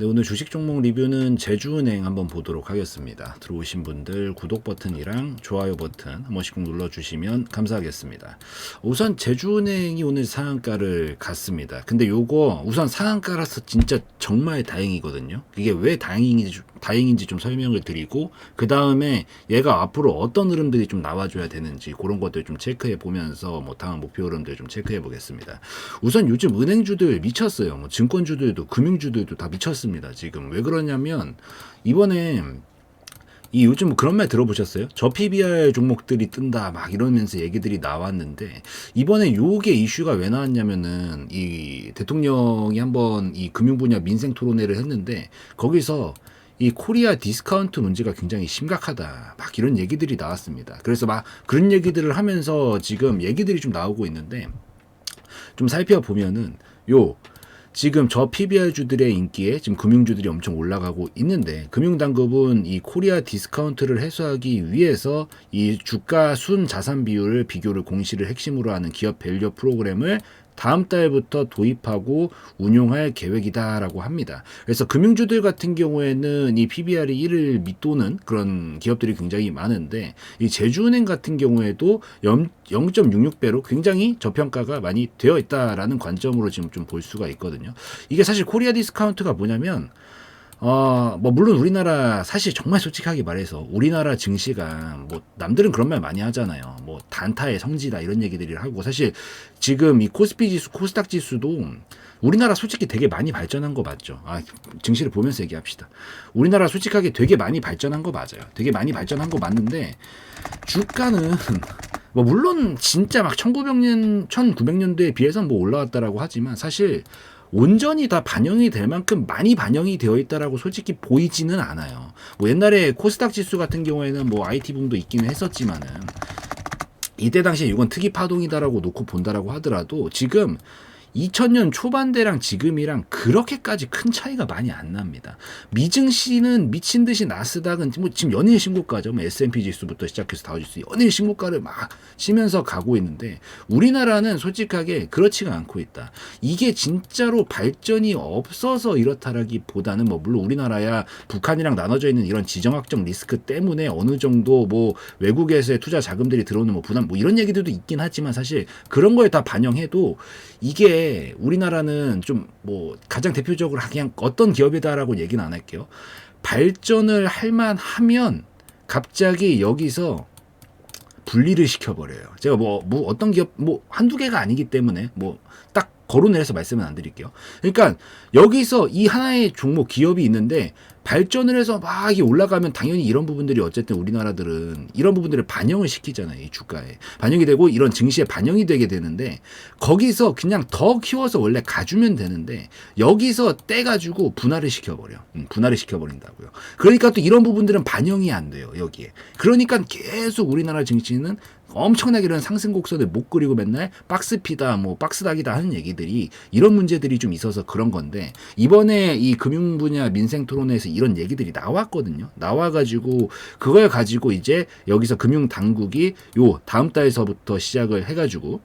네, 오늘 주식 종목 리뷰는 제주은행 한번 보도록 하겠습니다. 들어오신 분들 구독 버튼이랑 좋아요 버튼 한 번씩 꼭 눌러주시면 감사하겠습니다. 우선 제주은행이 오늘 상한가를 갔습니다. 근데 요거 우선 상한가라서 진짜 정말 다행이거든요. 이게 왜 다행인지, 좀- 다행인지 좀 설명을 드리고 그 다음에 얘가 앞으로 어떤 흐름들이 좀 나와줘야 되는지 그런 것들 좀 체크해 보면서 뭐 다음 목표 흐름들 좀 체크해 보겠습니다. 우선 요즘 은행주들 미쳤어요. 뭐 증권주들도 금융주들도 다 미쳤습니다. 지금 왜 그러냐면 이번에 이 요즘 뭐 그런 말 들어보셨어요? 저 PBR 종목들이 뜬다 막 이러면서 얘기들이 나왔는데 이번에 요게 이슈가 왜 나왔냐면은 이 대통령이 한번 이 금융 분야 민생 토론회를 했는데 거기서 이 코리아 디스카운트 문제가 굉장히 심각하다. 막 이런 얘기들이 나왔습니다. 그래서 막 그런 얘기들을 하면서 지금 얘기들이 좀 나오고 있는데 좀 살펴보면은 요 지금 저 PBR주들의 인기에 지금 금융주들이 엄청 올라가고 있는데 금융당국은 이 코리아 디스카운트를 해소하기 위해서 이 주가 순 자산 비율을 비교를 공시를 핵심으로 하는 기업 밸류 프로그램을 다음 달부터 도입하고 운용할 계획이다라고 합니다. 그래서 금융주들 같은 경우에는 이 PBR이 1을 밑도는 그런 기업들이 굉장히 많은데 이 제주은행 같은 경우에도 0.66배로 굉장히 저평가가 많이 되어 있다라는 관점으로 지금 좀 볼 수가 있거든요. 이게 사실 코리아 디스카운트가 뭐냐면 어, 뭐, 물론 우리나라, 사실 정말 솔직하게 말해서, 우리나라 증시가, 뭐, 남들은 그런 말 많이 하잖아요. 뭐, 단타의 성지다, 이런 얘기들을 하고, 사실, 지금 이 코스피 지수, 코스닥 지수도, 우리나라 솔직히 되게 많이 발전한 거 맞죠? 아, 증시를 보면서 얘기합시다. 우리나라 솔직하게 되게 많이 발전한 거 맞아요. 되게 많이 발전한 거 맞는데, 주가는, 뭐, 물론, 진짜 막 1900년, 1900년도에 비해서 뭐 올라왔다라고 하지만, 사실, 온전히 다 반영이 될 만큼 많이 반영이 되어 있다라고 솔직히 보이지는 않아요. 뭐 옛날에 코스닥 지수 같은 경우에는 뭐 IT 붐도 있기는 했었지만은 이때 당시에 이건 특이 파동이다라고 놓고 본다라고 하더라도 지금 2000년 초반대랑 지금이랑 그렇게까지 큰 차이가 많이 안 납니다. 미증시는 미친 듯이 나스닥은 뭐 지금 연일 신고가죠. 뭐 S&P 지수부터 시작해서 다우지수 연일 신고가를 막 치면서 가고 있는데 우리나라는 솔직하게 그렇지가 않고 있다. 이게 진짜로 발전이 없어서 이렇다라기보다는 뭐 물론 우리나라야 북한이랑 나눠져 있는 이런 지정학적 리스크 때문에 어느 정도 뭐 외국에서의 투자 자금들이 들어오는 뭐 부담 뭐 이런 얘기들도 있긴 하지만 사실 그런 거에 다 반영해도 이게 우리나라는 좀 뭐 가장 대표적으로 그냥 어떤 기업이다라고 얘기는 안 할게요. 발전을 할 만 하면 갑자기 여기서 분리를 시켜버려요. 제가 뭐, 뭐 어떤 기업, 뭐 한두 개가 아니기 때문에 뭐 딱 거론을 해서 말씀은 안 드릴게요. 그러니까 여기서 이 하나의 종목 기업이 있는데 발전을 해서 막 올라가면 당연히 이런 부분들이 어쨌든 우리나라들은 이런 부분들을 반영을 시키잖아요. 이 주가에. 반영이 되고 이런 증시에 반영이 되게 되는데 거기서 그냥 더 키워서 원래 가주면 되는데 여기서 떼가지고 분할을 시켜버려. 음, 분할을 시켜버린다고요. 그러니까 또 이런 부분들은 반영이 안 돼요. 여기에. 그러니까 계속 우리나라 증시는 엄청나게 이런 상승 곡선을 못 그리고 맨날 박스피다 뭐 박스닥이다 하는 얘기들이 이런 문제들이 좀 있어서 그런 건데 이번에 이 금융 분야 민생 토론회에서 이런 얘기들이 나왔거든요. 나와가지고 그걸 가지고 이제 여기서 금융 당국이 요 다음 달서부터 시작을 해가지고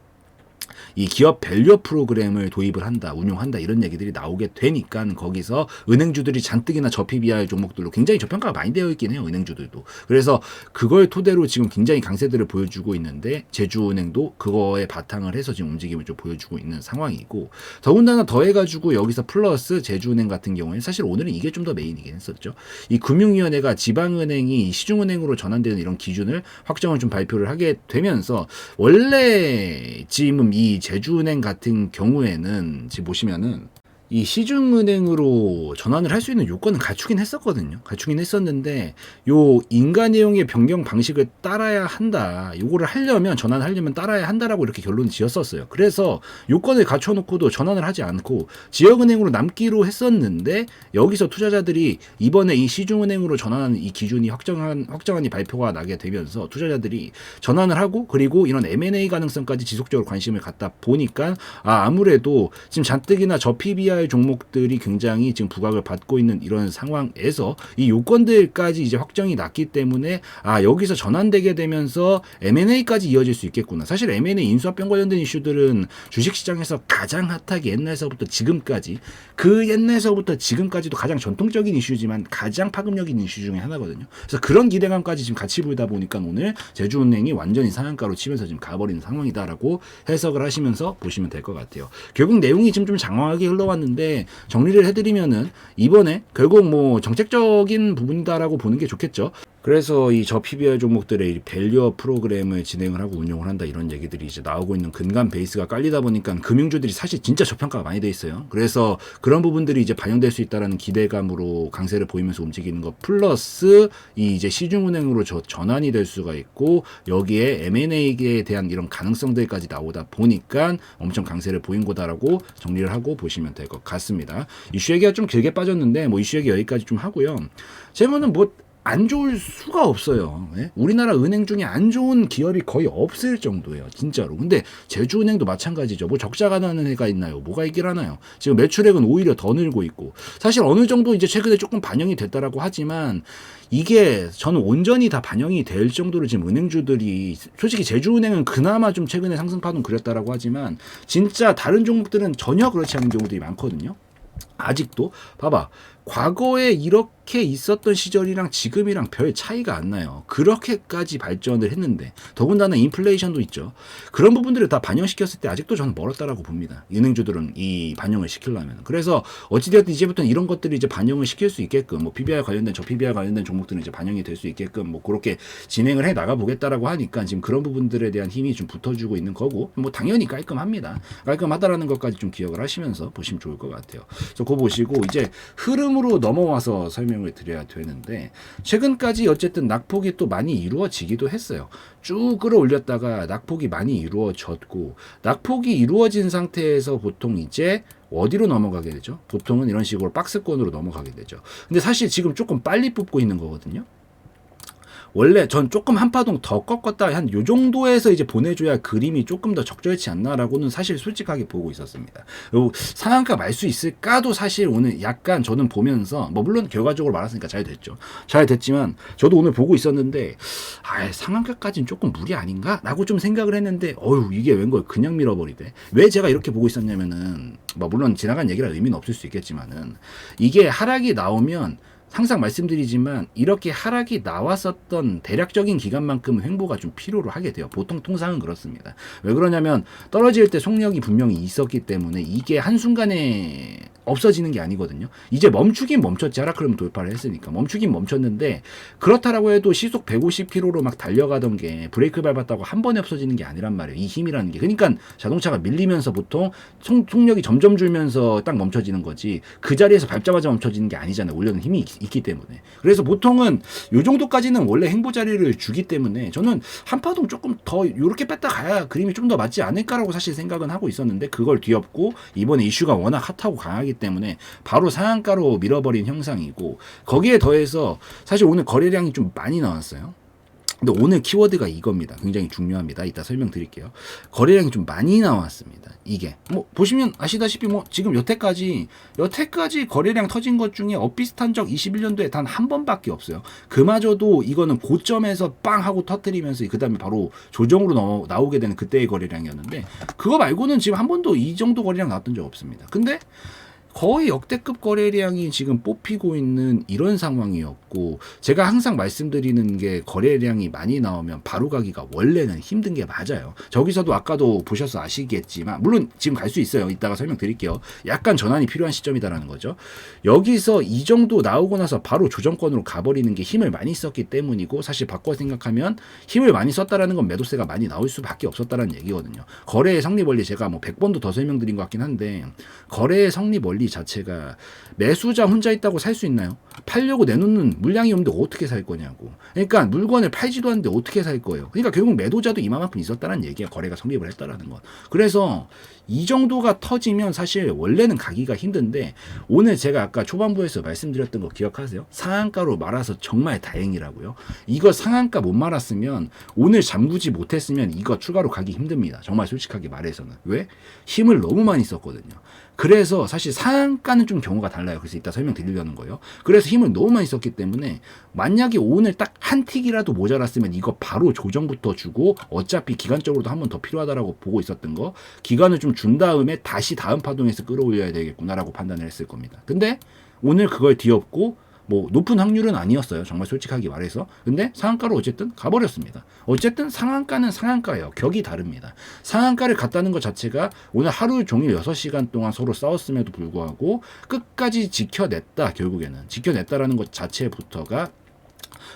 이 기업 밸류 프로그램을 도입을 한다, 운용한다 이런 얘기들이 나오게 되니까 거기서 은행주들이 잔뜩이나 저 PBR 종목들로 굉장히 저평가가 많이 되어 있긴 해요. 은행주들도. 그래서 그걸 토대로 지금 굉장히 강세들을 보여주고 있는데 제주은행도 그거에 바탕을 해서 지금 움직임을 좀 보여주고 있는 상황이고 더군다나 더해가지고 여기서 플러스 제주은행 같은 경우에 사실 오늘은 이게 좀 더 메인이긴 했었죠. 이 금융위원회가 지방은행이 시중은행으로 전환되는 이런 기준을 확정을 좀 발표를 하게 되면서 원래 지금 이 제주은행 같은 경우에는 지금 보시면은 이 시중은행으로 전환을 할 수 있는 요건은 갖추긴 했었거든요. 갖추긴 했었는데 요 인가 내용의 변경 방식을 따라야 한다. 요거를 하려면 전환하려면 따라야 한다라고 이렇게 결론을 지었었어요. 그래서 요건을 갖춰놓고도 전환을 하지 않고 지역은행으로 남기로 했었는데 여기서 투자자들이 이번에 이 시중은행으로 전환하는 이 기준이 확정한 확정안이 발표가 나게 되면서 투자자들이 전환을 하고 그리고 이런 M&A 가능성까지 지속적으로 관심을 갖다 보니까 아 아무래도 지금 잔뜩이나 저 PBR PBR 종목들이 굉장히 지금 부각을 받고 있는 이런 상황에서 이 요건들까지 이제 확정이 났기 때문에 아 여기서 전환되게 되면서 M&A까지 이어질 수 있겠구나. 사실 M&A 인수합병 관련된 이슈들은 주식시장에서 가장 핫하게 옛날서부터 지금까지 그 옛날서부터 지금까지도 가장 전통적인 이슈지만 가장 파급력 있는 이슈 중에 하나거든요. 그래서 그런 기대감까지 지금 같이 보다 보니까 오늘 제주은행이 완전히 상한가로 치면서 지금 가버리는 상황이다라고 해석을 하시면서 보시면 될 것 같아요. 결국 내용이 지금 좀 장황하게 흘러왔는 데 정리를 해드리면은 이번에 결국 뭐 정책적인 부분이다라고 보는 게 좋겠죠. 그래서 이 저 PBR 종목들의 이 밸류어 프로그램을 진행을 하고 운용을 한다 이런 얘기들이 이제 나오고 있는 근간 베이스가 깔리다 보니까 금융주들이 사실 진짜 저평가가 많이 돼 있어요. 그래서 그런 부분들이 이제 반영될 수 있다라는 기대감으로 강세를 보이면서 움직이는 것 플러스 이 이제 시중은행으로 저 전환이 될 수가 있고 여기에 M&A에 대한 이런 가능성들까지 나오다 보니까 엄청 강세를 보인 거다라고 정리를 하고 보시면 될 것 같습니다. 이슈 얘기가 좀 길게 빠졌는데 뭐 이슈 얘기 여기까지 좀 하고요. 제가는 뭐 안 좋을 수가 없어요. 예? 우리나라 은행 중에 안 좋은 기업이 거의 없을 정도예요. 진짜로. 근데 제주은행도 마찬가지죠. 뭐 적자가 나는 애가 있나요? 뭐가 있길 하나요? 지금 매출액은 오히려 더 늘고 있고. 사실 어느 정도 이제 최근에 조금 반영이 됐다라고 하지만 이게 저는 온전히 다 반영이 될 정도로 지금 은행주들이 솔직히 제주은행은 그나마 좀 최근에 상승파는 그렸다라고 하지만 진짜 다른 종목들은 전혀 그렇지 않은 경우들이 많거든요. 아직도 봐봐 과거에 이렇게 있었던 시절이랑 지금이랑 별 차이가 안 나요. 그렇게까지 발전을 했는데 더군다나 인플레이션도 있죠. 그런 부분들을 다 반영시켰을 때 아직도 저는 멀었다라고 봅니다. 은행주들은 이 반영을 시키려면. 그래서 어찌되었든 이제부터는 이런 것들이 이제 반영을 시킬 수 있게끔 뭐 PBR 관련된 저 PBR 관련된 종목들은 이제 반영이 될 수 있게끔 뭐 그렇게 진행을 해 나가 보겠다라고 하니까 지금 그런 부분들에 대한 힘이 좀 붙어주고 있는 거고 뭐 당연히 깔끔합니다. 깔끔하다라는 것까지 좀 기억을 하시면서 보시면 좋을 것 같아요. 그래서 그거 보시고 이제 흐름으로 넘어와서 설명 을 드려야 되는데 최근까지 어쨌든 낙폭이 또 많이 이루어지기도 했어요. 쭉 끌어올렸다가 낙폭이 많이 이루어졌고 낙폭이 이루어진 상태에서 보통 이제 어디로 넘어가게 되죠? 보통은 이런 식으로 박스권으로 넘어가게 되죠. 근데 사실 지금 조금 빨리 뽑고 있는 거거든요. 원래 전 조금 한 파동 더 꺾었다 한 요 정도에서 이제 보내줘야 그림이 조금 더 적절치 않나라고는 사실 솔직하게 보고 있었습니다. 요 상한가 말 수 있을까도 사실 오늘 약간 저는 보면서 뭐 물론 결과적으로 말았으니까 잘 됐죠. 잘 됐지만 저도 오늘 보고 있었는데 아 상한가까지는 조금 무리 아닌가라고 좀 생각을 했는데 어유 이게 웬걸 그냥 밀어버리대. 왜 제가 이렇게 보고 있었냐면은 뭐 물론 지나간 얘기라 의미는 없을 수 있겠지만은 이게 하락이 나오면 항상 말씀드리지만 이렇게 하락이 나왔었던 대략적인 기간만큼 횡보가 좀 필요로 하게 돼요. 보통 통상은 그렇습니다. 왜 그러냐면 떨어질 때 속력이 분명히 있었기 때문에 이게 한순간에 없어지는 게 아니거든요. 이제 멈추긴 멈췄지 하락흐름 돌파를 했으니까 멈추긴 멈췄는데 그렇다라고 해도 시속 150km로 막 달려가던 게 브레이크 밟았다고 한 번에 없어지는 게 아니란 말이에요. 이 힘이라는 게 그러니까 자동차가 밀리면서 보통 속, 속력이 점점 줄면서 딱 멈춰지는 거지 그 자리에서 밟자마자 멈춰지는 게 아니잖아요. 올려는 힘이 있, 있기 때문에 그래서 보통은 요 정도까지는 원래 행보 자리를 주기 때문에 저는 한파동 조금 더 요렇게 뺐다 가야 그림이 좀 더 맞지 않을까라고 사실 생각은 하고 있었는데 그걸 뒤엎고 이번에 이슈가 워낙 핫하고 강하기 때문에 바로 상한가로 밀어버린 형상이고 거기에 더해서 사실 오늘 거래량이 좀 많이 나왔어요. 근데 오늘 키워드가 이겁니다. 굉장히 중요합니다. 이따 설명드릴게요. 거래량이 좀 많이 나왔습니다. 이게 뭐 보시면 아시다시피 뭐 지금 여태까지 여태까지 거래량 터진 것 중에 엇비슷한 적 21년도에 단 한 번밖에 없어요. 그마저도 이거는 고점에서 빵 하고 터트리면서 그 다음에 바로 조정으로 넘어 나오게 되는 그때의 거래량이었는데 그거 말고는 지금 한 번도 이 정도 거래량 나왔던 적 없습니다. 근데 거의 역대급 거래량이 지금 뽑히고 있는 이런 상황이었고 제가 항상 말씀드리는 게 거래량이 많이 나오면 바로 가기가 원래는 힘든 게 맞아요. 저기서도 아까도 보셔서 아시겠지만 물론 지금 갈 수 있어요. 이따가 설명드릴게요. 약간 전환이 필요한 시점이다라는 거죠. 여기서 이 정도 나오고 나서 바로 조정권으로 가버리는 게 힘을 많이 썼기 때문이고 사실 바꿔 생각하면 힘을 많이 썼다라는 건 매도세가 많이 나올 수밖에 없었다라는 얘기거든요. 거래의 성립 원리 제가 뭐 100번도 더 설명드린 것 같긴 한데 거래의 성립 원리 자체가 매수자 혼자 있다고 살 수 있나요? 팔려고 내놓는 물량이 없는데 어떻게 살 거냐고. 그러니까 물건을 팔지도 않는데 어떻게 살 거예요? 그러니까 결국 매도자도 이만큼 있었다는 얘기야. 거래가 성립을 했다라는 건. 그래서 이 정도가 터지면 사실 원래는 가기가 힘든데 오늘 제가 아까 초반부에서 말씀드렸던 거 기억하세요? 상한가로 말아서 정말 다행이라고요. 이거 상한가 못 말았으면 오늘 잠그지 못했으면 이거 추가로 가기 힘듭니다. 정말 솔직하게 말해서는. 왜? 힘을 너무 많이 썼거든요. 그래서 사실 상한가는 좀 경우가 달라요. 그래서 이따 설명드리려는 거예요. 그래서 힘을 너무 많이 썼기 때문에 만약에 오늘 딱 한 틱이라도 모자랐으면 이거 바로 조정부터 주고 어차피 기간적으로도 한 번 더 필요하다라고 보고 있었던 거 기간을 좀 준 다음에 다시 다음 파동에서 끌어올려야 되겠구나라고 판단을 했을 겁니다. 근데 오늘 그걸 뒤엎고 뭐 높은 확률은 아니었어요. 정말 솔직하게 말해서. 근데 상한가로 어쨌든 가버렸습니다. 어쨌든 상한가는 상한가예요. 격이 다릅니다. 상한가를 갔다는 것 자체가 오늘 하루 종일 6시간 동안 서로 싸웠음에도 불구하고 끝까지 지켜냈다. 결국에는 지켜냈다라는 것 자체부터가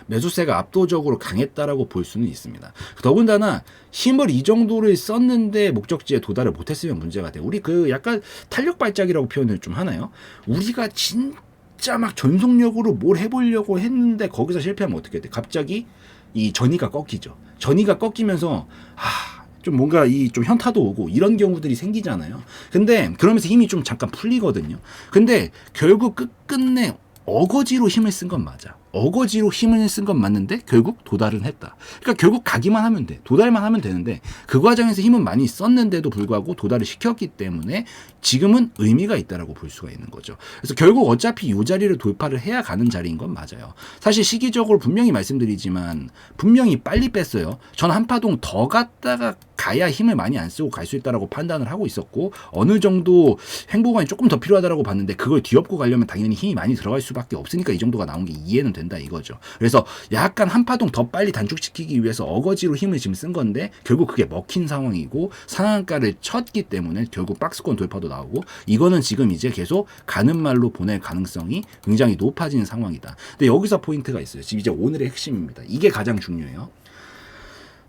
매수세가 압도적으로 강했다라고 볼 수는 있습니다. 더군다나 힘을 이 정도를 썼는데 목적지에 도달을 못했으면 문제가 돼요. 우리 그 약간 탄력 발작이라고 표현을 좀 하나요? 우리가 진 짜 막 전속력으로 뭘 해보려고 했는데 거기서 실패하면 어떻게 돼? 갑자기 이 전이가 꺾이죠. 전이가 꺾이면서 아, 좀 뭔가 이 좀 현타도 오고 이런 경우들이 생기잖아요. 근데 그러면서 힘이 좀 잠깐 풀리거든요. 근데 결국 끝끝내 어거지로 힘을 쓴 건 맞아. 어거지로 힘을 쓴 건 맞는데 결국 도달은 했다. 그러니까 결국 가기만 하면 돼. 도달만 하면 되는데 그 과정에서 힘은 많이 썼는데도 불구하고 도달을 시켰기 때문에 지금은 의미가 있다라고 볼 수가 있는 거죠. 그래서 결국 어차피 이 자리를 돌파를 해야 가는 자리인 건 맞아요. 사실 시기적으로 분명히 말씀드리지만 분명히 빨리 뺐어요. 전 한 파동 더 갔다가 가야 힘을 많이 안 쓰고 갈 수 있다라고 판단을 하고 있었고 어느 정도 행보관이 조금 더 필요하다라고 봤는데 그걸 뒤엎고 가려면 당연히 힘이 많이 들어갈 수밖에 없으니까 이 정도가 나온 게 이해는 된다 이거죠. 그래서 약간 한 파동 더 빨리 단축시키기 위해서 어거지로 힘을 지금 쓴 건데 결국 그게 먹힌 상황이고 상한가를 쳤기 때문에 결국 박스권 돌파도 나오고 이거는 지금 이제 계속 가는 말로 보낼 가능성이 굉장히 높아진 상황이다. 근데 여기서 포인트가 있어요. 지금 이제 오늘의 핵심입니다. 이게 가장 중요해요.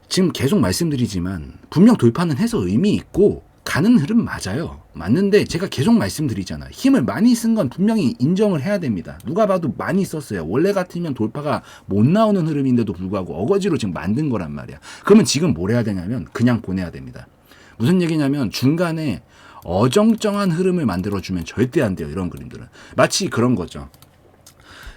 지금 계속 말씀드리지만 분명 돌파는 해서 의미 있고 가는 흐름 맞아요. 맞는데 제가 계속 말씀드리잖아요. 힘을 많이 쓴 건 분명히 인정을 해야 됩니다. 누가 봐도 많이 썼어요. 원래 같으면 돌파가 못 나오는 흐름인데도 불구하고 어거지로 지금 만든 거란 말이야. 그러면 지금 뭘 해야 되냐면 그냥 보내야 됩니다. 무슨 얘기냐면 중간에 어정쩡한 흐름을 만들어주면 절대 안 돼요. 이런 그림들은. 마치 그런 거죠.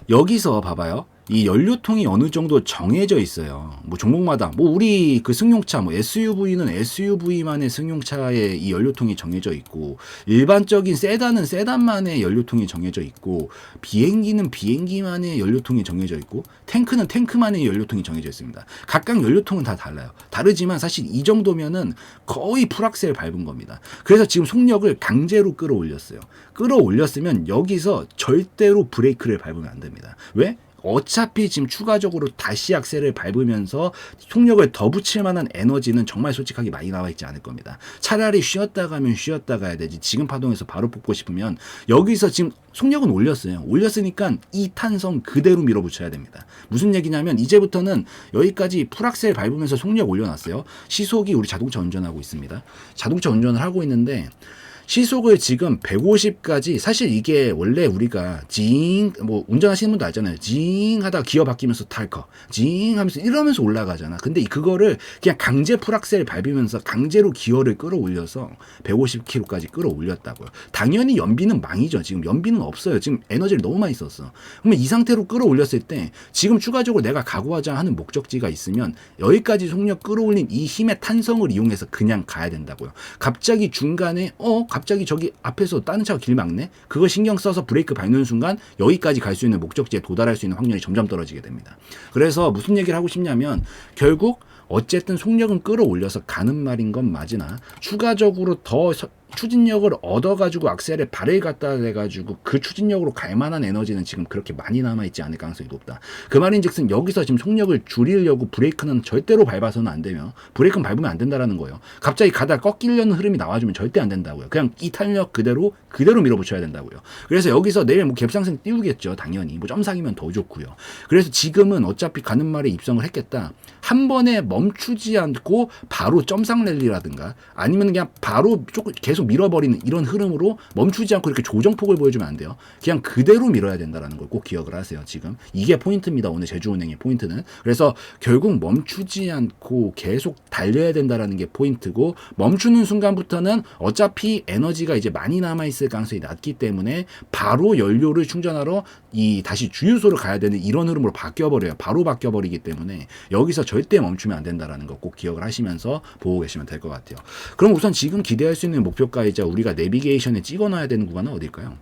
여기서 봐봐요. 이 연료통이 어느 정도 정해져 있어요. 뭐 종목마다 뭐 우리 그 승용차 뭐 SUV는 SUV만의 승용차의 이 연료통이 정해져 있고 일반적인 세단은 세단만의 연료통이 정해져 있고 비행기는 비행기만의 연료통이 정해져 있고 탱크는 탱크만의 연료통이 정해져 있습니다. 각각 연료통은 다 달라요. 다르지만 사실 이 정도면은 거의 풀악셀 밟은 겁니다. 그래서 지금 속력을 강제로 끌어올렸어요. 끌어올렸으면 여기서 절대로 브레이크를 밟으면 안 됩니다. 왜? 어차피 지금 추가적으로 다시 악셀을 밟으면서 속력을 더 붙일 만한 에너지는 정말 솔직하게 많이 나와 있지 않을 겁니다. 차라리 쉬었다 가면 쉬었다 가야 되지. 지금 파동에서 바로 뽑고 싶으면 여기서 지금 속력은 올렸어요. 올렸으니까 이 탄성 그대로 밀어붙여야 됩니다. 무슨 얘기냐면 이제부터는 여기까지 풀악셀 밟으면서 속력 올려놨어요. 시속이 우리 자동차 운전하고 있습니다. 자동차 운전을 하고 있는데 시속을 지금 150까지 사실 이게 원래 우리가 징 뭐 운전하시는 분도 알잖아요. 징 하다가 기어 바뀌면서 탈커 징 하면서 이러면서 올라가잖아. 근데 이- 그거를 그냥 강제 풀악셀 밟으면서 강제로 기어를 끌어올려서 150km까지 끌어올렸다고요. 당연히 연비는 망이죠. 지금 연비는 없어요. 지금 에너지를 너무 많이 썼어. 그러면 이 상태로 끌어올렸을 때 지금 추가적으로 내가 각오하자 하는 목적지가 있으면 여기까지 속력 끌어올린 이 힘의 탄성을 이용해서 그냥 가야 된다고요. 갑자기 중간에 어 갑자기 저기 앞에서 다른 차가 길 막네. 그거 신경 써서 브레이크 밟는 순간 여기까지 갈 수 있는 목적지에 도달할 수 있는 확률이 점점 떨어지게 됩니다. 그래서 무슨 얘기를 하고 싶냐면 결국 어쨌든 속력은 끌어올려서 가는 말인 건 맞으나 추가적으로 더 서- 추진력을 얻어가지고 악셀에 발을 갖다 대가지고 그 추진력으로 갈 만한 에너지는 지금 그렇게 많이 남아있지 않을 가능성이 높다. 그 말인즉슨 여기서 지금 속력을 줄이려고 브레이크는 절대로 밟아서는 안 되며 브레이크는 밟으면 안 된다라는 거예요. 갑자기 가다 꺾이려는 흐름이 나와주면 절대 안 된다고요. 그냥 이 탄력 그대로 그대로 밀어붙여야 된다고요. 그래서 여기서 내일 뭐 갭상승 띄우겠죠. 당연히 뭐 점상이면 더 좋고요. 그래서 지금은 어차피 가는 말에 입성을 했겠다. 한 번에 멈추지 않고 바로 점상 랠리라든가 아니면 그냥 바로 조금 계속 밀어버리는 이런 흐름으로 멈추지 않고 이렇게 조정폭을 보여주면 안 돼요. 그냥 그대로 밀어야 된다라는 걸 꼭 기억을 하세요. 지금 이게 포인트입니다. 오늘 제주은행의 포인트는 그래서 결국 멈추지 않고 계속 달려야 된다라는 게 포인트고 멈추는 순간부터는 어차피 에너지가 이제 많이 남아 있을 가능성이 낮기 때문에 바로 연료를 충전하러 이 다시 주유소로 가야 되는 이런 흐름으로 바뀌어 버려요. 바로 바뀌어 버리기 때문에 여기서 절대 멈추면 안 된다라는 거 꼭 기억을 하시면서 보고 계시면 될 것 같아요. 그럼 우선 지금 기대할 수 있는 목표 가 목표가이자 우리가 내비게이션에 찍어놔야 되는 구간은 어딜까요?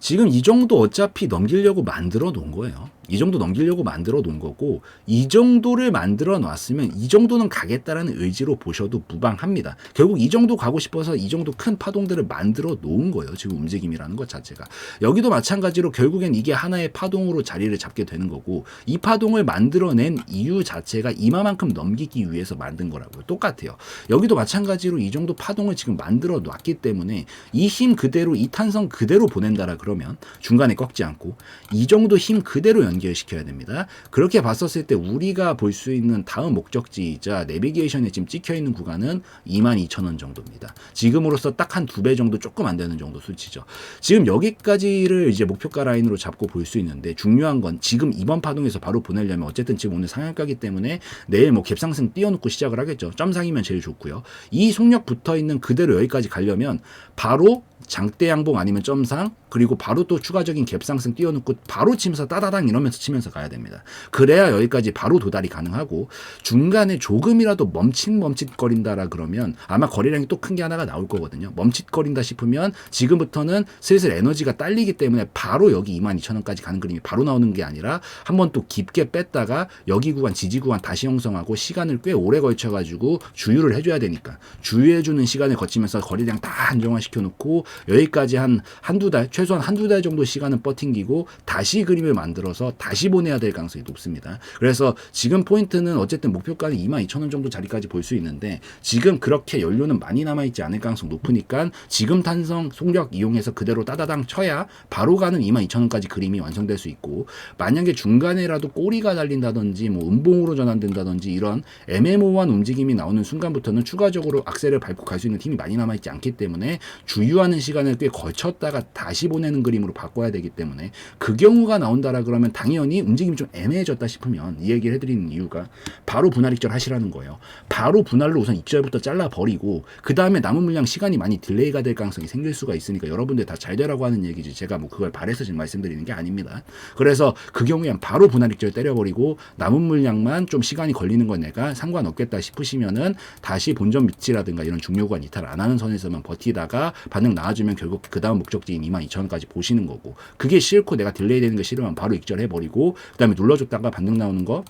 지금 이 정도 어차피 넘기려고 만들어 놓은 거예요. 이 정도 넘기려고 만들어 놓은 거고 이 정도를 만들어 놨으면 이 정도는 가겠다라는 의지로 보셔도 무방합니다. 결국 이 정도 가고 싶어서 이 정도 큰 파동들을 만들어 놓은 거예요. 지금 움직임이라는 것 자체가. 여기도 마찬가지로 결국엔 이게 하나의 파동으로 자리를 잡게 되는 거고 이 파동을 만들어낸 이유 자체가 이마만큼 넘기기 위해서 만든 거라고요. 똑같아요. 여기도 마찬가지로 이 정도 파동을 지금 만들어 놨기 때문에 이 힘 그대로 이 탄성 그대로 보낸다라 그러면 중간에 꺾지 않고 이 정도 힘 그대로 연 결시켜야 됩니다. 그렇게 봤었을 때 우리가 볼 수 있는 다음 목적지이자 내비게이션에 지금 찍혀 있는 구간은 22,000원 정도입니다. 지금으로서 딱 한 두 배 정도 조금 안 되는 정도 수치죠. 지금 여기까지를 이제 목표가 라인으로 잡고 볼 수 있는데 중요한 건 지금 이번 파동에서 바로 보내려면 어쨌든 지금 오늘 상한가기 때문에 내일 뭐 갭상승 띄워놓고 시작을 하겠죠. 점상이면 제일 좋고요. 이 속력 붙어 있는 그대로 여기까지 가려면 바로 장대 양봉 아니면 점상 그리고 바로 또 추가적인 갭상승 띄워놓고 바로 치면서 따다당 이러면서 치면서 가야 됩니다. 그래야 여기까지 바로 도달이 가능하고 중간에 조금이라도 멈칫멈칫거린다라 그러면 아마 거래량이 또 큰 게 하나가 나올 거거든요. 멈칫거린다 싶으면 지금부터는 슬슬 에너지가 딸리기 때문에 바로 여기 22,000원까지 가는 그림이 바로 나오는 게 아니라 한번 또 깊게 뺐다가 여기 구간 지지 구간 다시 형성하고 시간을 꽤 오래 걸쳐 가지고 주유를 해줘야 되니까 주유해주는 시간을 거치면서 거래량 다 안정화시켜 놓고 여기까지 한 한두 달 최소한 한두 달 정도 시간은 버팅기고 다시 그림을 만들어서 다시 보내야 될 가능성이 높습니다. 그래서 지금 포인트는 어쨌든 목표가는 22,000원 정도 자리까지 볼 수 있는데 지금 그렇게 연료는 많이 남아 있지 않을 가능성 높으니까 지금 탄성 속력 이용해서 그대로 따다당 쳐야 바로 가는 22,000원까지 그림이 완성될 수 있고 만약에 중간에라도 꼬리가 달린다든지 뭐 음봉으로 전환된다든지 이런 애매모호한 움직임이 나오는 순간부터는 추가적으로 악셀을 밟고 갈 수 있는 힘이 많이 남아 있지 않기 때문에 주유하는 시간을 꽤 걸쳤다가 다시 보내는 그림으로 바꿔야 되기 때문에 그 경우가 나온다라 그러면 당연히 움직임이 좀 애매해졌다 싶으면 이 얘기를 해드리는 이유가 바로 분할 익절 하시라는 거예요. 바로 분할로 우선 익절부터 잘라 버리고 그 다음에 남은 물량 시간이 많이 딜레이가 될 가능성이 생길 수가 있으니까 여러분들 다 잘 되라고 하는 얘기지 제가 뭐 그걸 바래서 지금 말씀드리는 게 아닙니다. 그래서 그 경우엔 바로 분할 익절 때려버리고 남은 물량만 좀 시간이 걸리는 건 내가 상관없겠다 싶으시면은 다시 본전 밑지라든가 이런 중요구간 이탈 안 하는 선에서만 버티다가 반응 나와 주면 결국 그 다음 목적지인 22,000원까지 보시는 거고 그게 싫고 내가 딜레이 되는 거 싫으면 바로 익절해버리고 그 다음에 눌러줬다가 반응 나오는 거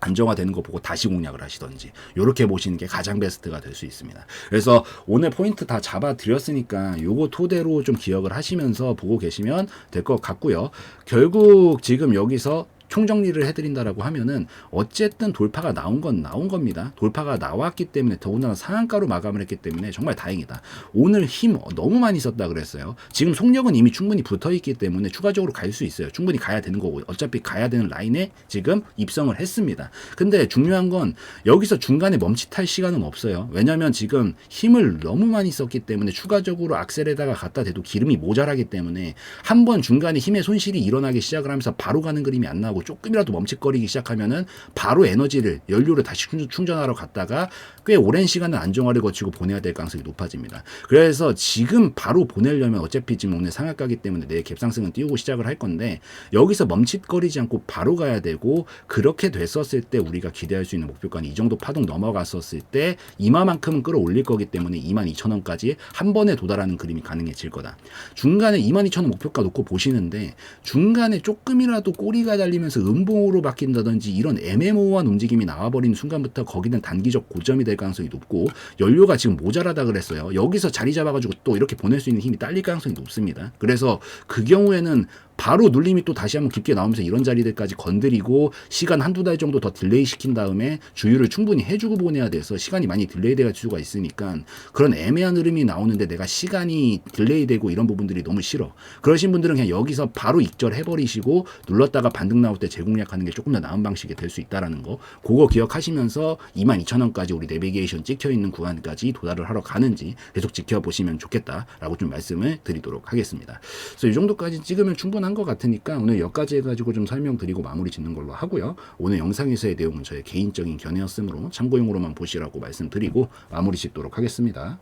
안정화되는 거 보고 다시 공략을 하시던지 이렇게 보시는 게 가장 베스트가 될 수 있습니다. 그래서 오늘 포인트 다 잡아 드렸으니까 요거 토대로 좀 기억을 하시면서 보고 계시면 될 것 같고요. 결국 지금 여기서 총정리를 해드린다라고 하면은 어쨌든 돌파가 나온 건 나온 겁니다. 돌파가 나왔기 때문에 더군다나 상한가로 마감을 했기 때문에 정말 다행이다. 오늘 힘 너무 많이 썼다 그랬어요. 지금 속력은 이미 충분히 붙어 있기 때문에 추가적으로 갈 수 있어요. 충분히 가야 되는 거고 어차피 가야 되는 라인에 지금 입성을 했습니다. 근데 중요한 건 여기서 중간에 멈칫할 시간은 없어요. 왜냐면 지금 힘을 너무 많이 썼기 때문에 추가적으로 악셀에다가 갖다 대도 기름이 모자라기 때문에 한 번 중간에 힘의 손실이 일어나기 시작을 하면서 바로 가는 그림이 안 나오고 조금이라도 멈칫거리기 시작하면은 바로 에너지를 연료를 다시 충전- 충전하러 갔다가 꽤 오랜 시간을 안정화를 거치고 보내야 될 가능성이 높아집니다. 그래서 지금 바로 보내려면 어차피 지금 오늘 상한가기 때문에 내일 갭상승은 띄우고 시작을 할 건데 여기서 멈칫거리지 않고 바로 가야 되고 그렇게 됐었을 때 우리가 기대할 수 있는 목표가는 이 정도 파동 넘어갔었을 때 이마만큼은 끌어올릴 거기 때문에 22,000원까지 한 번에 도달하는 그림이 가능해질 거다. 중간에 22,000원 목표가 놓고 보시는데 중간에 조금이라도 꼬리가 달리면 서 음봉으로 바뀐다든지 이런 애매모호한 움직임이 나와버리는 순간부터 거기는 단기적 고점이 될 가능성이 높고 연료가 지금 모자라다 그랬어요. 여기서 자리 잡아가지고 또 이렇게 보낼 수 있는 힘이 딸릴 가능성이 높습니다. 그래서 그 경우에는 바로 눌림이 또 다시 한번 깊게 나오면서 이런 자리들까지 건드리고 시간 한두 달 정도 더 딜레이 시킨 다음에 주유를 충분히 해주고 보내야 돼서 시간이 많이 딜레이 될 수가 있으니까 그런 애매한 흐름이 나오는데 내가 시간이 딜레이 되고 이런 부분들이 너무 싫어. 그러신 분들은 그냥 여기서 바로 익절해버리시고 눌렀다가 반등 나올 때 재공략하는 게 조금 더 나은 방식이 될 수 있다라는 거. 그거 기억하시면서 22,000원까지 우리 내비게이션 찍혀 있는 구간까지 도달을 하러 가는지 계속 지켜보시면 좋겠다라고 좀 말씀을 드리도록 하겠습니다. 그래서 이 정도까지 찍으면 충분한 것 같으니까 오늘 여기까지 해가지고 좀 설명드리고 마무리 짓는 걸로 하고요. 오늘 영상에서의 내용은 저의 개인적인 견해였으므로 참고용으로만 보시라고 말씀드리고 마무리 짓도록 하겠습니다.